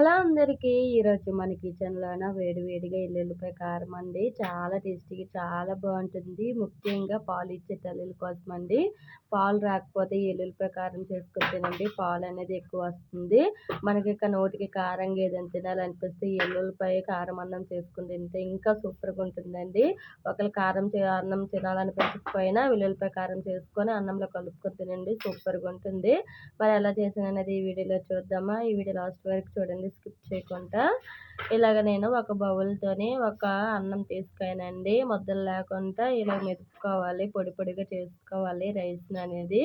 Hello అందరికీ ఈరోజు మన కిచెన్లోన వేడి వేడిగా ఎల్లుల్లిపాయ కారం అండి. చాలా టేస్టీగా చాలా బాగుంటుంది. ముఖ్యంగా పాలు ఇచ్చే తల్లుల కోసం అండి. పాలు రాకపోతే ఎల్లుల్లిపాయ కారం చేసుకొని తినండి. పాలు అనేది ఎక్కువ వస్తుంది. మనకి ఇక నోటికి కారం ఏదైనా తినాలనిపిస్తే ఎల్లుల్లిపాయ కారం అన్నం చేసుకుని తింటే ఇంకా సూపర్గా ఉంటుందండి. ఒకళ్ళు కారం అన్నం తినాలనిపించకపోయినా వెల్లుల్లిపాయ కారం చేసుకొని అన్నంలో కలుపుకొని తినండి. సూపర్గా ఉంటుంది. మరి ఎలా చేసిన అనేది ఈ వీడియోలో చూద్దామా? ఈ వీడియో లాస్ట్ వరకు చూడండి. స్కిప్ చేయకుండా ఇలాగ నేను ఒక బౌల్తోని ఒక అన్నం తీసుకానండి ముద్దలు లేకుండా ఇలా మెతుక్కోవాలి పొడి పొడిగా చేసుకోవాలి రైస్ అనేది.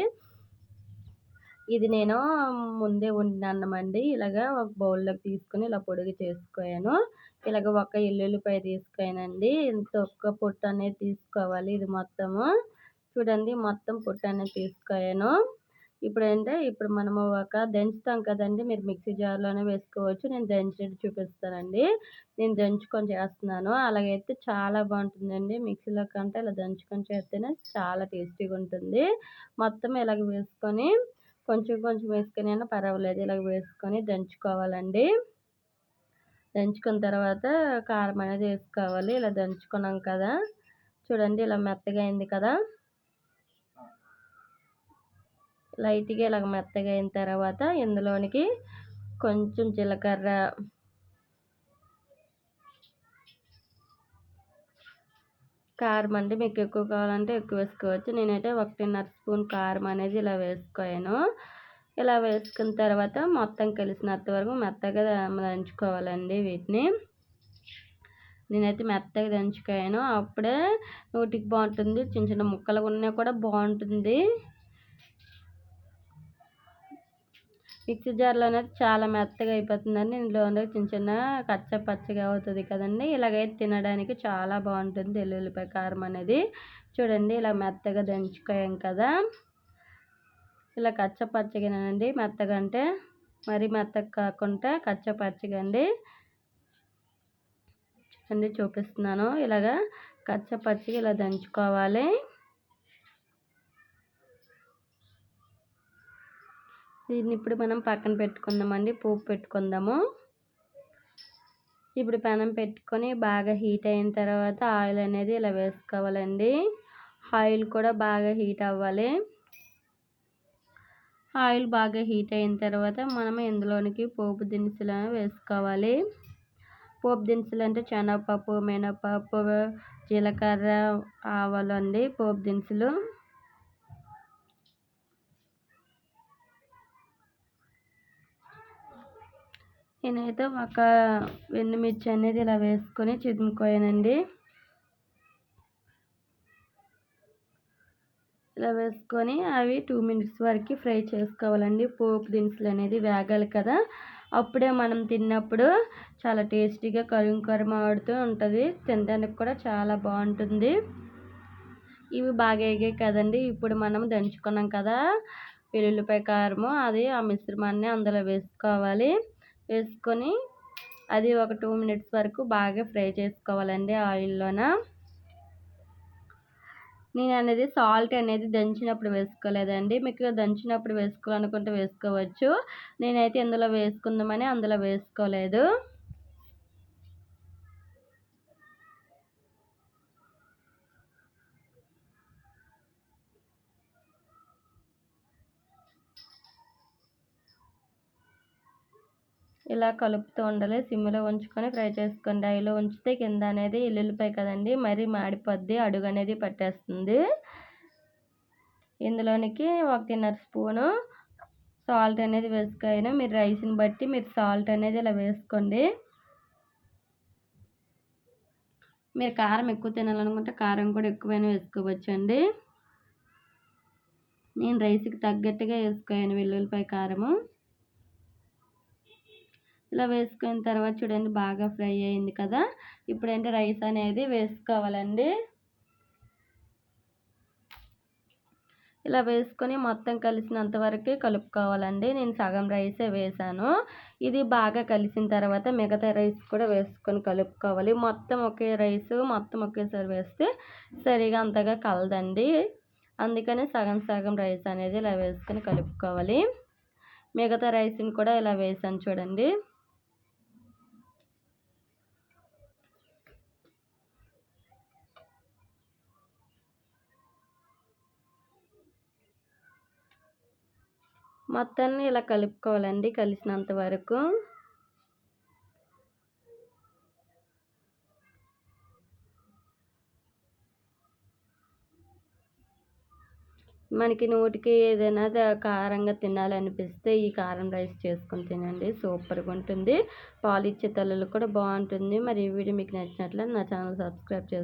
ఇది నేను ముందే వండిన అన్నం అండి ఇలాగ ఒక బౌల్లోకి తీసుకొని ఇలా పొడిగా చేసుకోయాను. ఇలాగ ఒక ఎల్లుల్లిపాయ తీసుకోయానండి ఇంత ఒక్క పొట్టు అనేది తీసుకోవాలి ఇది మొత్తము. చూడండి మొత్తం పొట్టు అనేది తీసుకోయాను ఇప్పుడు అంటే ఇప్పుడు మనము ఒక దంచుతాం కదండి మీరు మిక్సీ జార్లోనే వేసుకోవచ్చు. నేను దంచి చూపిస్తానండి. నేను దంచుకొని చేస్తున్నాను. అలాగైతే చాలా బాగుంటుందండి. మిక్సీలో కంటే ఇలా దంచుకొని చేస్తేనే చాలా టేస్టీగా ఉంటుంది మొత్తం ఇలాగ వేసుకొని కొంచెం కొంచెం వేసుకొని అయినా పర్వాలేదు. ఇలాగ వేసుకొని దంచుకోవాలండి. దంచుకున్న తర్వాత కారం అనేది వేసుకోవాలి. ఇలా దంచుకున్నాం కదా. చూడండి ఇలా మెత్తగా అయింది కదా. లైట్గా ఇలాగ మెత్తగా అయిన తర్వాత ఇందులోనికి కొంచెం జీలకర్ర కారం అండి. మీకు ఎక్కువ కావాలంటే ఎక్కువ వేసుకోవచ్చు. నేనైతే ఒకటిన్నర స్పూన్ కారం అనేది ఇలా వేసుకోయాను. ఇలా వేసుకున్న తర్వాత మొత్తం కలిసినంత వరకు మెత్తగా దంచుకోవాలండి వీటిని. నేనైతే మెత్తగా దంచుకోయాను. అప్పుడే నోటికి బాగుంటుంది. చిన్న చిన్న ముక్కలు ఉన్నా కూడా బాగుంటుంది. మిక్సీ జార్లో అనేది చాలా మెత్తగా అయిపోతుందండి. ఇందులో ఉండే చిన్న చిన్న కచ్చ పచ్చగా అవుతుంది కదండి. ఇలాగైతే తినడానికి చాలా బాగుంటుంది ఎల్లుల్లిపాయ కారం అనేది. చూడండి ఇలా మెత్తగా దంచుకోయాం కదా. ఇలా కచ్చ పచ్చగానండి. మెత్తగా అంటే మరీ మెత్తగా కాకుండా కచ్చ పచ్చగా అండి. చూడండి చూపిస్తున్నాను. ఇలాగా కచ్చ పచ్చిగా ఇలా దంచుకోవాలి. దీన్ని ఇప్పుడు మనం పక్కన పెట్టుకుందామండి. పోపు పెట్టుకుందాము. ఇప్పుడు పెనం పెట్టుకొని బాగా హీట్ అయిన తర్వాత ఆయిల్ అనేది ఇలా వేసుకోవాలండి. ఆయిల్ కూడా బాగా హీట్ అవ్వాలి. ఆయిల్ బాగా హీట్ అయిన తర్వాత మనం ఇందులోనికి పోపు దినుసులు వేసుకోవాలి. పోపు దినుసులు అంటే శనగపప్పు మినపప్పు జీలకర్ర ఆవాలు అండి. పోపు దినుసులు. నేనైతే ఒక ఎండుమిర్చి అనేది ఇలా వేసుకొని చిదుముకోయానండి. ఇలా వేసుకొని అవి టూ మినిట్స్ వరకు ఫ్రై చేసుకోవాలండి. పోపు దినుసులు అనేది వేగాలి కదా. అప్పుడే మనం తిన్నప్పుడు చాలా టేస్టీగా కరుం కరుం ఆడుతూ ఉంటుంది. తినడానికి కూడా చాలా బాగుంటుంది. ఇవి బాగా ఎగాయి కదండి. ఇప్పుడు మనం దంచుకున్నాం కదా వెల్లుల్లిపాయ కారము అది ఆ మిశ్రమాన్ని అందులో వేసుకోవాలి. వేసుకొని అది ఒక టూ మినిట్స్ వరకు బాగా ఫ్రై చేసుకోవాలండి ఆయిల్లోన. నేను అనేది సాల్ట్ అనేది దంచినప్పుడు వేసుకోలేదండి. మీకు దంచినప్పుడు వేసుకోవాలనుకుంటే వేసుకోవచ్చు. నేనైతే ఇందులో వేసుకుందామని అందులో వేసుకోలేదు. ఇలా కలుపుతూ ఉండాలి. సిమ్లో ఉంచుకొని ఫ్రై చేసుకోండి. అయిలో ఉంచితే కింద అనేది ఎల్లుల్లిపాయ కదండి. మరీ మాడిపోద్ది. అడుగు అనేది పట్టేస్తుంది. ఇందులోనికి ఒకటిన్నర స్పూను సాల్ట్ అనేది వేసుకోను మీరు రైస్ని బట్టి మీరు సాల్ట్ అనేది ఇలా వేసుకోండి. మీరు కారం ఎక్కువ తినాలనుకుంటే కారం కూడా ఎక్కువైనా వేసుకోవచ్చు అండి నేను రైస్కి తగ్గట్టుగా వేసుకోయాను వెల్లుల్లిపాయ కారము. ఇలా వేసుకున్న తర్వాత చూడండి బాగా ఫ్రై అయింది కదా. ఇప్పుడంటే రైస్ అనేది వేసుకోవాలండి. ఇలా వేసుకొని మొత్తం కలిసినంత వరకు కలుపుకోవాలండి. నేను సగం రైసే వేసాను. ఇది బాగా కలిసిన తర్వాత మిగతా రైస్ కూడా వేసుకొని కలుపుకోవాలి. మొత్తం ఒకే రైస్ మొత్తం ఒకేసారి వేస్తే సరిగా అంతగా కలదండి. అందుకని సగం సగం రైస్ అనేది ఇలా వేసుకొని కలుపుకోవాలి. మిగతా రైస్ని కూడా ఇలా వేసాను చూడండి. మొత్తాన్ని ఇలా కలుపుకోవాలండి కలిసినంత వరకు. మనకి నోటికి ఏదైనా కారంగా తినాలనిపిస్తే ఈ కారం రైస్ చేసుకొని తినండి. సూపర్గా ఉంటుంది. పాలు ఇచ్చే తల్లులు కూడా బాగుంటుంది. మరి ఈ వీడియో మీకు నచ్చినట్లయితే నా ఛానల్ సబ్స్క్రైబ్ చేసుకోండి